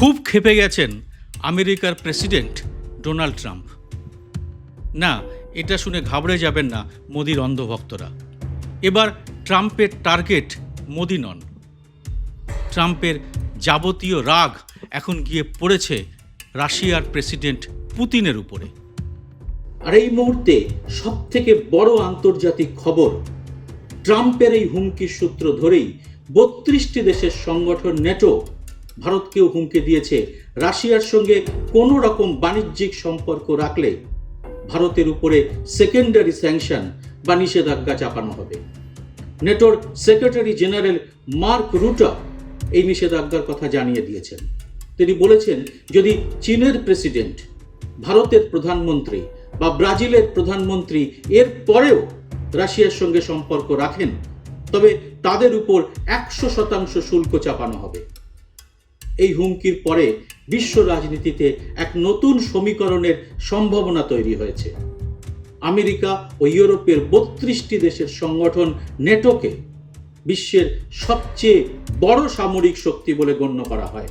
খুব ক্ষেপে গেছেন আমেরিকার প্রেসিডেন্ট ডোনাল্ড ট্রাম্প। না, এটা শুনে ঘাবড়ে যাবেন না মোদির অন্ধভক্তরা। এবার ট্রাম্পের টার্গেট মোদি নন। ট্রাম্পের যাবতীয় রাগ এখন গিয়ে পড়েছে রাশিয়ার প্রেসিডেন্ট পুতিনের উপরে। আর এই মুহূর্তে সব থেকে বড় আন্তর্জাতিক খবর, ট্রাম্পের এই হুমকির সূত্র ধরেই বত্রিশটি দেশের সংগঠন নেটো ভারতকেও হুমকি দিয়েছে। রাশিয়ার সঙ্গে কোনো রকম বাণিজ্যিক সম্পর্ক রাখলে ভারতের উপরে সেকেন্ডারি স্যাংশন বা নিষেধাজ্ঞা চাপানো হবে। নেটোর সেক্রেটারি জেনারেল মার্ক রুটা এই নিষেধাজ্ঞার কথা জানিয়ে দিয়েছেন। তিনি বলেছেন, যদি চীনের প্রেসিডেন্ট ভারতের প্রধানমন্ত্রী বা ব্রাজিলের প্রধানমন্ত্রী এর পরেও রাশিয়ার সঙ্গে সম্পর্ক রাখেন, তবে তাদের উপর একশো শতাংশ শুল্ক চাপানো হবে। এই হুমকির পরে বিশ্ব রাজনীতিতে এক নতুন সমীকরণের সম্ভাবনা তৈরি হয়েছে। আমেরিকা ও ইউরোপের বত্রিশটি দেশের সংগঠন নেটোকে বিশ্বের সবচেয়ে বড় সামরিক শক্তি বলে গণ্য করা হয়।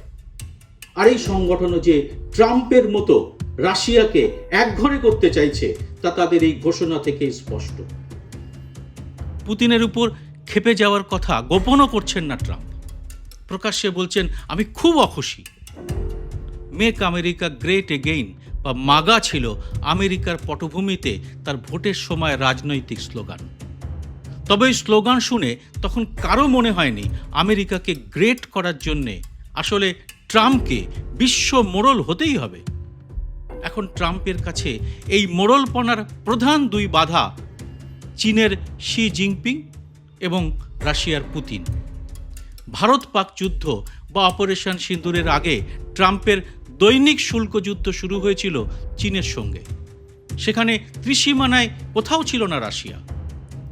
আর এই সংগঠনও যে ট্রাম্পের মতো রাশিয়াকে একঘরে করতে চাইছে, তা তাদের এই ঘোষণা থেকে স্পষ্ট। পুতিনের উপর ক্ষেপে যাওয়ার কথা গোপনও করছেন না ট্রাম্প। প্রকাশ্যে বলছেন, আমি খুব অখুশি। মেক আমেরিকা গ্রেট এগেইন বা মাগা ছিল আমেরিকার পটভূমিতে তার ভোটের সময় রাজনৈতিক স্লোগান। তবে স্লোগান শুনে তখন কারও মনে হয়নি আমেরিকাকে গ্রেট করার জন্যে। আসলে ট্রাম্পকে বিশ্ব মোড়ল হতেই হবে। এখন ট্রাম্পের কাছে এই মোড়লপনার প্রধান দুই বাধা, চীনের শি জিনপিং এবং রাশিয়ার পুতিন। ভারত পাক যুদ্ধ বা অপারেশন সিন্দুরের আগে ট্রাম্পের দৈনিক শুল্ক যুদ্ধ শুরু হয়েছিল চীনের সঙ্গে। সেখানে ত্রিসীমানায় কোথাও ছিল না রাশিয়া।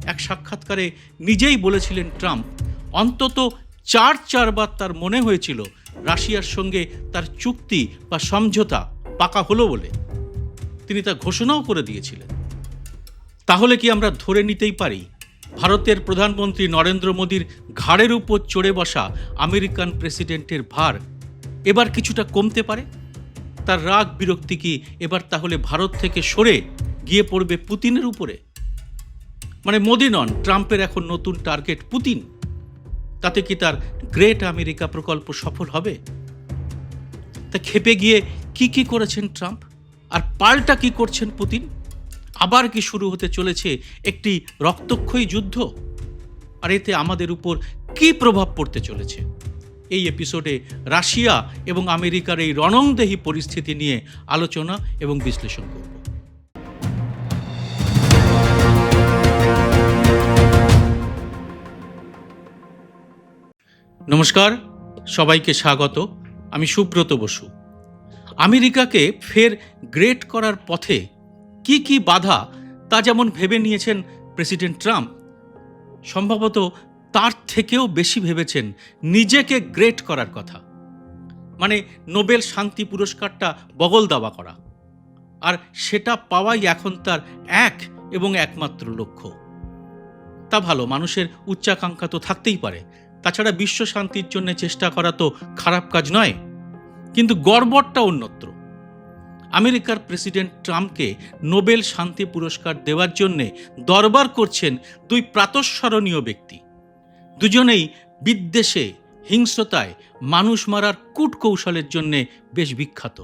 এক সাক্ষাৎকারে নিজেই বলেছিলেন ট্রাম্প, অন্তত চার চারবার তার মনে হয়েছিল রাশিয়ার সঙ্গে তার চুক্তি বা সমঝোতা পাকা হলো বলে। তিনি তা ঘোষণাও করে দিয়েছিলেন। তাহলে কি আমরা ধরে নিতেই পারি ভারতের প্রধানমন্ত্রী নরেন্দ্র মোদীর ঘাড়ের উপর চড়ে বসা আমেরিকান প্রেসিডেন্টের ভার এবার কিছুটা কমতে পারে? তার রাগ বিরক্তি কি এবার তাহলে ভারত থেকে সরে গিয়ে পড়বে পুতিনের উপরে? মানে মোদি নন, ট্রাম্পের এখন নতুন টার্গেট পুতিন। তাতে কি তার গ্রেট আমেরিকা প্রকল্প সফল হবে? তা খেপে গিয়ে কি কি করেছেন ট্রাম্প? আর পাল্টা কি করছেন পুতিন? আবার কি শুরু হতে চলেছে একটি রক্তক্ষয়ী যুদ্ধ? আর এতে আমাদের উপর কি প্রভাব পড়তে চলেছে? এই এপিসোডে রাশিয়া এবং আমেরিকার এই রণংদেহী পরিস্থিতি নিয়ে আলোচনা এবং বিশ্লেষণ করব। নমস্কার, সবাইকে স্বাগত। আমি সুব্রত বসু। আমেরিকাকে ফের গ্রেট করার পথে কি কি বাধা তা যেমন ভেবে নিয়েছেন প্রেসিডেন্ট ট্রাম্প, সম্ভবত তার থেকেও বেশি ভেবেছেন নিজেকে গ্রেট করার কথা। মানে নোবেল শান্তি পুরস্কারটা বগল দাবা করা। আর সেটা পাওয়াই এখন তার এক এবং একমাত্র লক্ষ্য। তা ভালো, মানুষের উচ্চাকাঙ্ক্ষা তো থাকতেই পারে। তাছাড়া বিশ্ব শান্তির জন্য চেষ্টা করা তো খারাপ কাজ নয়। কিন্তু গড়বড়টা অন্যত্র। আমেরিকার প্রেসিডেন্ট ট্রাম্পকে নোবেল শান্তি পুরস্কার দেওয়ার জন্যে দরবার করছেন দুই প্রাতঃস্মরণীয় ব্যক্তি। দুজনেই বিদ্বেষে, হিংস্রতায় মানুষ মারার কূটকৌশলের জন্যে বেশ বিখ্যাত।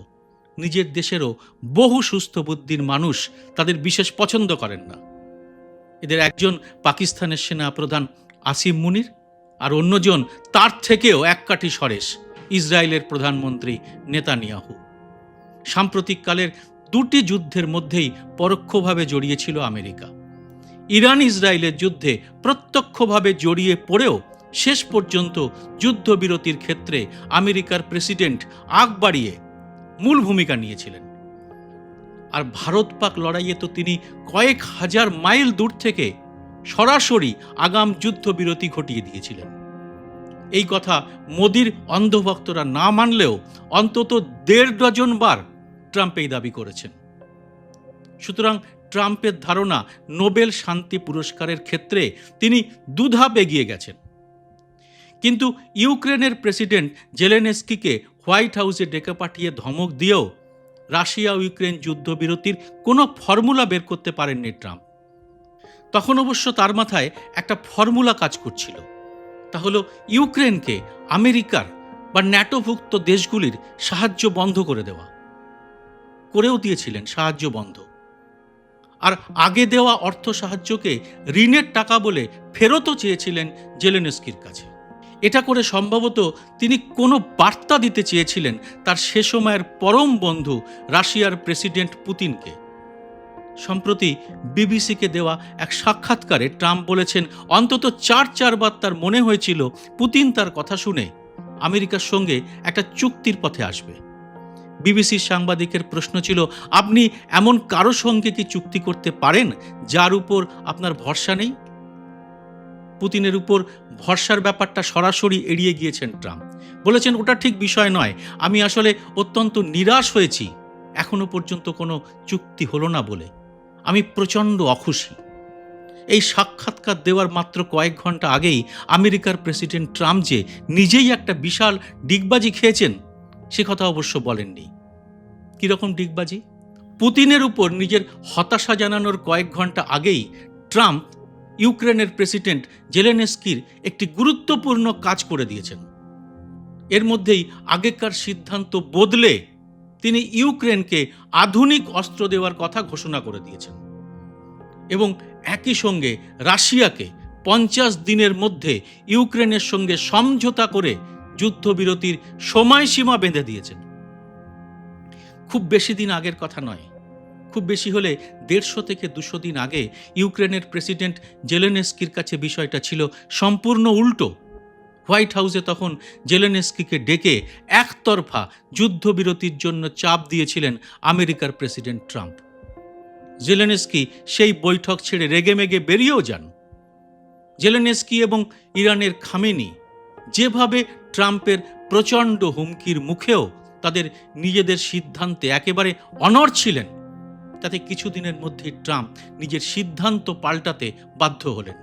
নিজের দেশেরও বহু সুস্থ বুদ্ধির মানুষ তাদের বিশেষ পছন্দ করেন না। এদের একজন পাকিস্তানের সেনা প্রধান আসিম মুনির আর অন্যজন তার থেকেও এক কাঠি সরেশ, ইসরায়েলের প্রধানমন্ত্রী নেতানিয়াহু। সাম্প্রতিককালের দুটি যুদ্ধের মধ্যেই পরোক্ষভাবে জড়িয়েছিল আমেরিকা। ইরান ইসরায়েলের যুদ্ধে প্রত্যক্ষভাবে জড়িয়ে পড়েও শেষ পর্যন্ত যুদ্ধবিরতির ক্ষেত্রে আমেরিকার প্রেসিডেন্ট আগ বাড়িয়ে মূল ভূমিকা নিয়েছিলেন। আর ভারত পাক লড়াইয়ে তো তিনি কয়েক হাজার মাইল দূর থেকে সরাসরি আগাম যুদ্ধবিরতি ঘটিয়ে দিয়েছিলেন। এই কথা মোদির অন্ধভক্তরা না মানলেও অন্তত দেড় ডজন বার ট্রাম্প এই দাবি করেছেন। সুতরাং ট্রাম্পের ধারণা নোবেল শান্তি পুরস্কারের ক্ষেত্রে তিনি দুধাপ এগিয়ে গেছেন। কিন্তু ইউক্রেনের প্রেসিডেন্ট জেলেনেস্কিকে হোয়াইট হাউসে ডেকে পাঠিয়ে ধমক দিয়েও রাশিয়া ইউক্রেন যুদ্ধবিরতির কোনো ফর্মুলা বের করতে পারেননি ট্রাম্প। তখন অবশ্য তার মাথায় একটা ফর্মুলা কাজ করছিল। তা হলো ইউক্রেনকে আমেরিকার বা ন্যাটোভুক্ত দেশগুলির সাহায্য বন্ধ করে দেওয়া। করেও দিয়েছিলেন সাহায্য বন্ধ। আর আগে দেওয়া অর্থ সাহায্যকে ঋণের টাকা বলে ফেরতও চেয়েছিলেন জেলেনস্কির কাছে। এটা করে সম্ভবত তিনি কোনো বার্তা দিতে চেয়েছিলেন তার সে সময়ের পরম বন্ধু রাশিয়ার প্রেসিডেন্ট পুতিনকে। সম্প্রতি বিবিসিকে দেওয়া এক সাক্ষাৎকারে ট্রাম্প বলেছেন, অন্তত চার চারবার তার মনে হয়েছিল পুতিন তার কথা শুনে আমেরিকার সঙ্গে একটা চুক্তির পথে আসবে। বিবিসির সাংবাদিকের প্রশ্ন ছিল, আপনি এমন কারও সঙ্গে কি চুক্তি করতে পারেন যার উপর আপনার ভরসা নেই? পুতিনের উপর ভরসার ব্যাপারটা সরাসরি এড়িয়ে গিয়েছেন ট্রাম্প। বলেছেন, ওটা ঠিক বিষয় নয়। আমি আসলে অত্যন্ত নিরাশ হয়েছি। এখনও পর্যন্ত কোনো চুক্তি হলো না বলে। আমি প্রচণ্ড অখুশি। এই সাক্ষাৎকার দেওয়ার মাত্র কয়েক ঘণ্টা আগেই আমেরিকার প্রেসিডেন্ট ট্রাম্প যে নিজেই একটা বিশাল ডিগবাজি খেয়েছেন, সে কথা অবশ্য বলেননি। কীরকম ডিগবাজি? পুতিনের উপর নিজের হতাশা জানানোর কয়েক ঘণ্টা আগেই ট্রাম্প ইউক্রেনের প্রেসিডেন্ট জেলেনেস্কির একটি গুরুত্বপূর্ণ কাজ করে দিয়েছেন। এর মধ্যেই আগেকার সিদ্ধান্ত বদলে তিনি ইউক্রেনকে আধুনিক অস্ত্র দেওয়ার কথা ঘোষণা করে দিয়েছেন। এবং একই সঙ্গে রাশিয়াকে পঞ্চাশ দিনের মধ্যে ইউক্রেনের সঙ্গে সমঝোতা করে যুদ্ধবিরতির সময়সীমা বেঁধে দিয়েছেন। খুব বেশি দিন আগের কথা নয়, খুব বেশি হলে দেড়শো থেকে দুশো দিন আগে ইউক্রেনের প্রেসিডেন্ট জেলেনেস্কির কাছে বিষয়টা ছিল সম্পূর্ণ উল্টো। হোয়াইট হাউসে তখন জেলেনেস্কিকে ডেকে একতরফা যুদ্ধবিরতির জন্য চাপ দিয়েছিলেন আমেরিকার প্রেসিডেন্ট ট্রাম্প। জেলেনেস্কি সেই বৈঠক ছেড়ে রেগেমেগে বেরিয়েও যান। জেলেনেস্কি এবং ইরানের খামেনি যেভাবে ট্রাম্পের প্রচণ্ড হুমকির মুখেও তাদের নিজেদের সিদ্ধান্তে একেবারে অনড় ছিলেন, তাতে কিছুদিনের মধ্যেই ট্রাম্প নিজের সিদ্ধান্ত পাল্টাতে বাধ্য হলেন।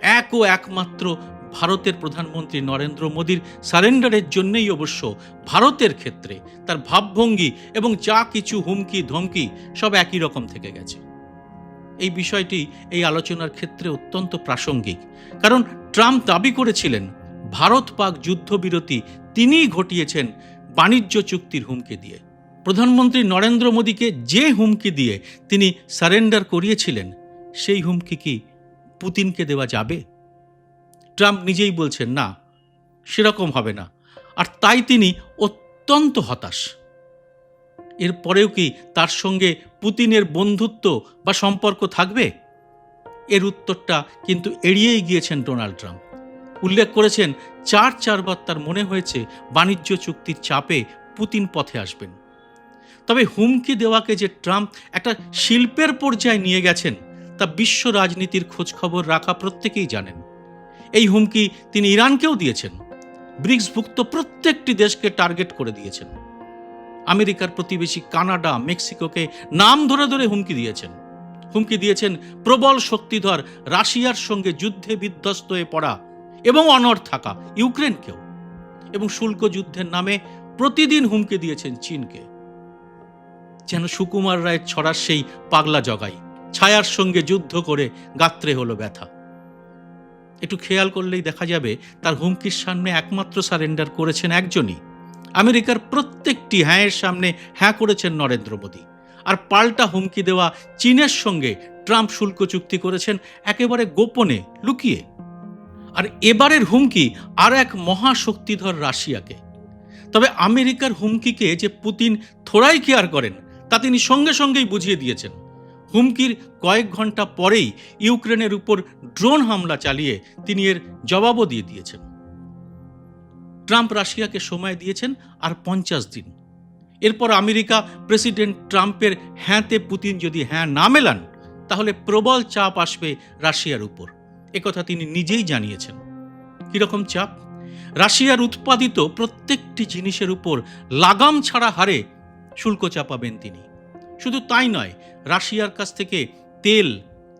এক ও একমাত্র ভারতের প্রধানমন্ত্রী নরেন্দ্র মোদীর সারেন্ডারের জন্যই অবশ্য ভারতের ক্ষেত্রে তার ভাবভঙ্গি এবং যা কিছু হুমকি ধমকি সব একই রকম থেকে গেছে। এই বিষয়টি এই আলোচনার ক্ষেত্রে অত্যন্ত প্রাসঙ্গিক। কারণ ট্রাম্প দাবি করেছিলেন, ভারত পাক যুদ্ধবিরতি তিনিই ঘটিয়েছেন বাণিজ্য চুক্তির হুমকি দিয়ে। প্রধানমন্ত্রী নরেন্দ্র মোদীকে যে হুমকি দিয়ে তিনি সারেন্ডার করিয়েছিলেন, সেই হুমকি কি পুতিনকে দেওয়া যাবে? ট্রাম্প নিজেই বলছেন, না, সেরকম হবে না। আর তাই তিনি অত্যন্ত হতাশ। এরপরেও কি তার সঙ্গে পুতিনের বন্ধুত্ব বা সম্পর্ক থাকবে? এর উত্তরটা কিন্তু এড়িয়েই গিয়েছেন ডোনাল্ড ট্রাম্প। উল্লেখ করেছেন, চার চারবার তার মনে হয়েছে বাণিজ্য চুক্তির চাপে পুতিন পথে আসবেন। তবে হুমকি দেওয়াকে যে ট্রাম্প একটা শিল্পের পর্যায়ে নিয়ে গেছেন তা বিশ্ব রাজনীতির খোঁজখবর রাখা প্রত্যেকেই জানেন। এই হুমকি তিনি ইরানকেও দিয়েছেন। ব্রিক্সভুক্ত প্রত্যেকটি দেশকে টার্গেট করে দিয়েছেন। আমেরিকার প্রতিবেশী কানাডা, মেক্সিকোকে নাম ধরে ধরে হুমকি দিয়েছেন। হুমকি দিয়েছেন প্রবল শক্তিধর রাশিয়ার সঙ্গে যুদ্ধে বিধ্বস্ত হয়ে পড়া এবং অনড় থাকা ইউক্রেনকেও এবং শুল্ক যুদ্ধের নামে প্রতিদিন হুমকি দিয়েছেন চীনকে। যেন সুকুমার রায়ের ছড়ার সেই পাগলা জগাই। ছায়ার সঙ্গে যুদ্ধ করে গাত্রে হলো ব্যথা। একটু খেয়াল করলেই দেখা যাবে তার হুমকির সামনে একমাত্র সারেন্ডার করেছেন একজনই। আমেরিকার প্রত্যেকটি হ্যাঁয়ের সামনে হ্যাঁ করেছেন নরেন্দ্র মোদী। আর পাল্টা হুমকি দেওয়া চীনের সঙ্গে ট্রাম্প শুল্ক চুক্তি করেছেন একেবারে গোপনে লুকিয়ে। আর এবারের হুমকি আর এক মহাশক্তিধর রাশিয়াকে। তবে আমেরিকার হুমকিকে যে পুতিন থোড়াই কেয়ার করেন, তা তিনি সঙ্গে সঙ্গেই বুঝিয়ে দিয়েছেন। হুমকির কয়েক ঘণ্টা পরেই ইউক্রেনের উপর ড্রোন হামলা চালিয়ে তিনি এর জবাবও দিয়ে দিয়েছেন। ট্রাম্প রাশিয়াকে সময় দিয়েছেন আর পঞ্চাশ দিন। এরপর আমেরিকা প্রেসিডেন্ট ট্রাম্পের হ্যাঁতে পুতিন যদি হ্যাঁ না মেলান, তাহলে প্রবল চাপ আসবে রাশিয়ার উপর। একথা তিনি নিজেই জানিয়েছেন। কীরকম চাপ? রাশিয়ার উৎপাদিত প্রত্যেকটি জিনিসের উপর লাগাম ছাড়া হারে শুল্ক চাপাবেন তিনি। শুধু তাই নয়, রাশিয়ার কাছ থেকে তেল,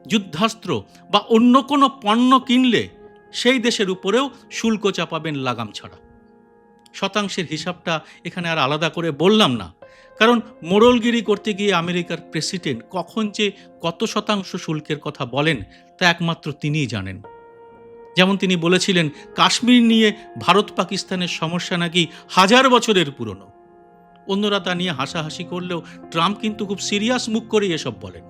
যুদ্ধাস্ত্র বা অন্য কোনো পণ্য কিনলে সেই দেশের উপরেও শুল্ক চাপাবেন লাগাম ছাড়া। শতাংশের হিসাবটা এখানে আর আলাদা করে বললাম না, কারণ মোড়লগিরি করতে গিয়ে আমেরিকার প্রেসিডেন্ট কখন যে কত শতাংশ শুল্কের কথা বলেন, তা একমাত্র তিনিই জানেন। যেমন তিনি বলেছিলেন, কাশ্মীর নিয়ে ভারত পাকিস্তানের সমস্যা নাকি হাজার বছরের পুরনো। অন্যরা তা নিয়ে হাসাহাসি করলেও ট্রাম্প কিন্তু খুব সিরিয়াস মুখ করেই এসব বলেন।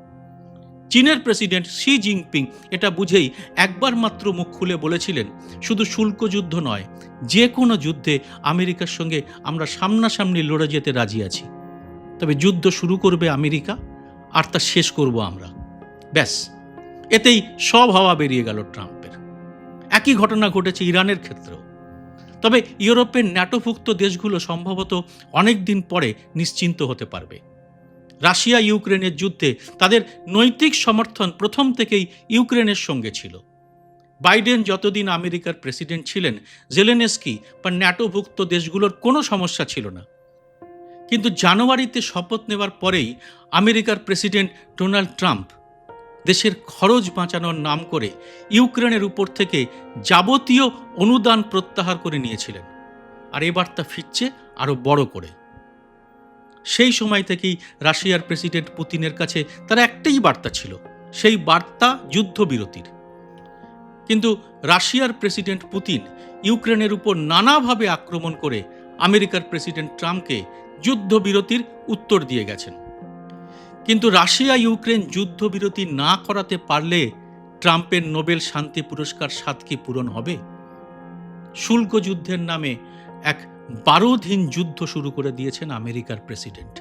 চীনের প্রেসিডেন্ট শি জিনপিং এটা বুঝেই একবার মাত্র মুখ খুলে বলেছিলেন, শুধু শুল্ক যুদ্ধ নয়, যে কোনো যুদ্ধে আমেরিকার সঙ্গে আমরা সামনাসামনি লড়ে যেতে রাজি আছি। তবে যুদ্ধ শুরু করবে আমেরিকা, আর তা শেষ করব আমরা। ব্যাস, এতেই সব হাওয়া বেরিয়ে গেল ট্রাম্পের। একই ঘটনা ঘটেছে ইরানের ক্ষেত্রেও। তবে ইউরোপের ন্যাটোভুক্ত দেশগুলো সম্ভবত অনেক দিন পরে নিশ্চিন্ত হতে পারবে। রাশিয়া ইউক্রেনের যুদ্ধে তাদের নৈতিক সমর্থন প্রথম থেকেই ইউক্রেনের সঙ্গে ছিল। বাইডেন যতদিন আমেরিকার প্রেসিডেন্ট ছিলেন, জেলেনেস্কি বা ন্যাটোভুক্ত দেশগুলোর কোনো সমস্যা ছিল না। কিন্তু জানুয়ারিতে শপথ নেওয়ার পরেই আমেরিকার প্রেসিডেন্ট ডোনাল্ড ট্রাম্প দেশের খরচ বাঁচানোর নাম করে ইউক্রেনের উপর থেকে যাবতীয় অনুদান প্রত্যাহার করে নিয়েছিলেন। আর এবার তা ফিরছে আরও বড় করে। সেই সময় থেকেই রাশিয়ার প্রেসিডেন্ট পুতিনের কাছে তার একটাই বার্তা ছিল, সেই বার্তা যুদ্ধবিরতির। কিন্তু রাশিয়ার প্রেসিডেন্ট পুতিন ইউক্রেনের উপর নানাভাবে আক্রমণ করে আমেরিকার প্রেসিডেন্ট ট্রাম্পকে যুদ্ধবিরতির উত্তর দিয়ে গেছেন। কিন্তু রাশিয়া ইউক্রেন যুদ্ধবিরতি না করাতে পারলে ট্রাম্পের নোবেল শান্তি পুরস্কার স্বাদ কি পূরণ হবে। শুল্ক যুদ্ধের নামে এক বারোধীন যুদ্ধ শুরু করে দিয়েছেন আমেরিকার প্রেসিডেন্ট।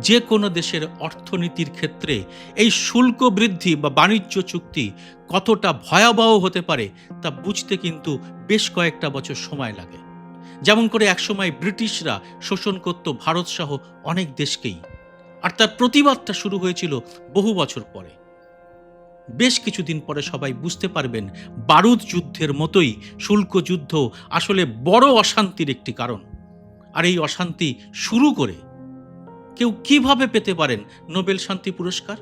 যে কোনো দেশের অর্থনীতির ক্ষেত্রে এই শুল্ক বৃদ্ধি বা বাণিজ্য চুক্তি কতটা ভয়াবহ হতে পারে তা বুঝতে কিন্তু বেশ কয়েকটা বছর সময় লাগে। যেমন করে একসময় ব্রিটিশরা শোষণ করত ভারতসহ অনেক দেশকেই। আর তার প্রতিবাদটা শুরু হয়েছিল বহু বছর পরে। বেশ কিছুদিন পরে সবাই বুঝতে পারবেন, বারুদ যুদ্ধের মতোই শুল্ক যুদ্ধ আসলে বড় অশান্তির একটি কারণ। আর এই অশান্তি শুরু করে কেউ কীভাবে পেতে পারেন নোবেল শান্তি পুরস্কার?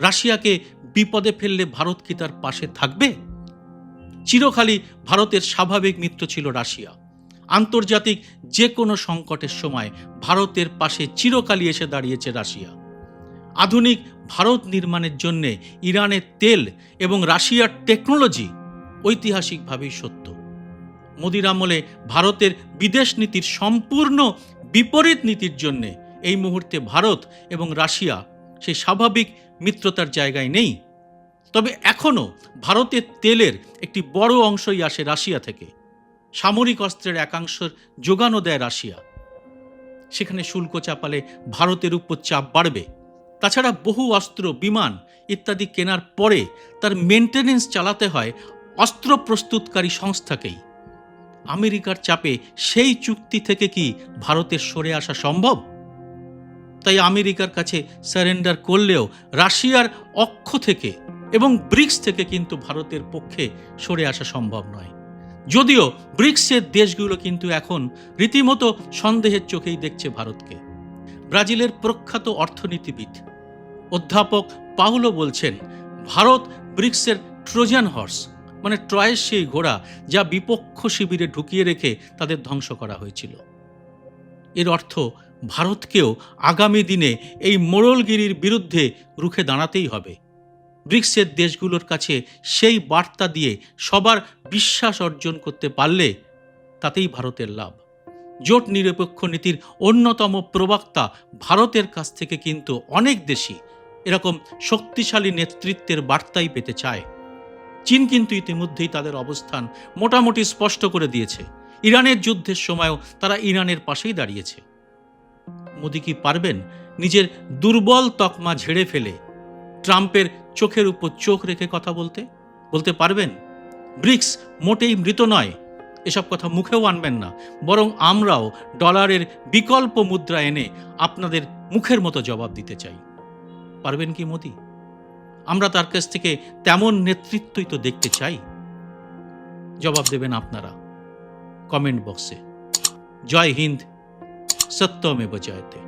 রাশিয়াকে বিপদে ফেললে ভারত কি তার পাশে থাকবে? চিরখালি ভারতের স্বাভাবিক মিত্র ছিল রাশিয়া। আন্তর্জাতিক যে কোনো সংকটের সময় ভারতের পাশে চিরকালই এসে দাঁড়িয়েছে রাশিয়া। আধুনিক ভারত নির্মাণের জন্য ইরানের তেল এবং রাশিয়ার টেকনোলজি ঐতিহাসিকভাবেই সত্য। মোদির আমলে ভারতের বিদেশ নীতির সম্পূর্ণ বিপরীত নীতির জন্য এই মুহূর্তে ভারত এবং রাশিয়া সেই স্বাভাবিক মিত্রতার জায়গায় নেই। তবে এখনও ভারতের তেলের একটি বড় অংশই আসে রাশিয়া থেকে। সামরিক অস্ত্রের একাংশের যোগানও দেয় রাশিয়া। সেখানে শুল্ক চাপালে ভারতের উপর চাপ বাড়বে। তাছাড়া বহু অস্ত্র, বিমান ইত্যাদি কেনার পরে তার মেনটেনেন্স চালাতে হয় অস্ত্র প্রস্তুতকারী সংস্থাকেই। আমেরিকার চাপে সেই চুক্তি থেকে কি ভারতের সরে আসা সম্ভব? তাই আমেরিকার কাছে সারেন্ডার করলেও রাশিয়ার অক্ষ থেকে এবং ব্রিক্স থেকে কিন্তু ভারতের পক্ষে সরে আসা সম্ভব নয়। যদিও ব্রিক্সের দেশগুলো কিন্তু এখন রীতিমতো সন্দেহের চোখেই দেখছে ভারতকে। ব্রাজিলের প্রখ্যাত অর্থনীতিবিদ অধ্যাপক পাউলো বলছেন, ভারত ব্রিক্সের ট্রোজান হর্স মানে ট্রয়ের সেই ঘোড়া যা বিপক্ষ শিবিরে ঢুকিয়ে রেখে তাদের ধ্বংস করা হয়েছিল। এর অর্থ ভারতকেও আগামী দিনে এই মোড়লগিরির বিরুদ্ধে রুখে দাঁড়াতেই হবে। ব্রিক্সের দেশগুলোর কাছে সেই বার্তা দিয়ে সবার বিশ্বাস অর্জন করতে পারলে তাতেই ভারতের লাভ। জোট নিরপেক্ষ নীতির অন্যতম প্রবক্তা ভারতের কাছ থেকে কিন্তু অনেক দেশই এরকম শক্তিশালী নেতৃত্বের বার্তাই পেতে চায়। চীন কিন্তু ইতিমধ্যেই তাদের অবস্থান মোটামুটি স্পষ্ট করে দিয়েছে। ইরানের যুদ্ধের সময়ও তারা ইরানের পাশেই দাঁড়িয়েছে। মোদি কি পারবেন নিজের দুর্বল তকমা ঝেড়ে ফেলে ট্রাম্পের চোখের উপর চোখ রেখে কথা বলতে? বলতে পারবেন? ব্রিক্স মোটেই মৃত নয়। এসব কথা মুখেও আনবেন না। বরং আমরাও ডলারের বিকল্প মুদ্রা এনে আপনাদের মুখের মতো জবাব দিতে চাই। পারবেন কি মোদি? আমরা তার কাছ থেকে তেমন নেতৃত্বই তো দেখতে চাই। জবাব দেবেন আপনারা। কমেন্ট বক্সে। জয় হিন্দ। সত্যমেব জয়তে।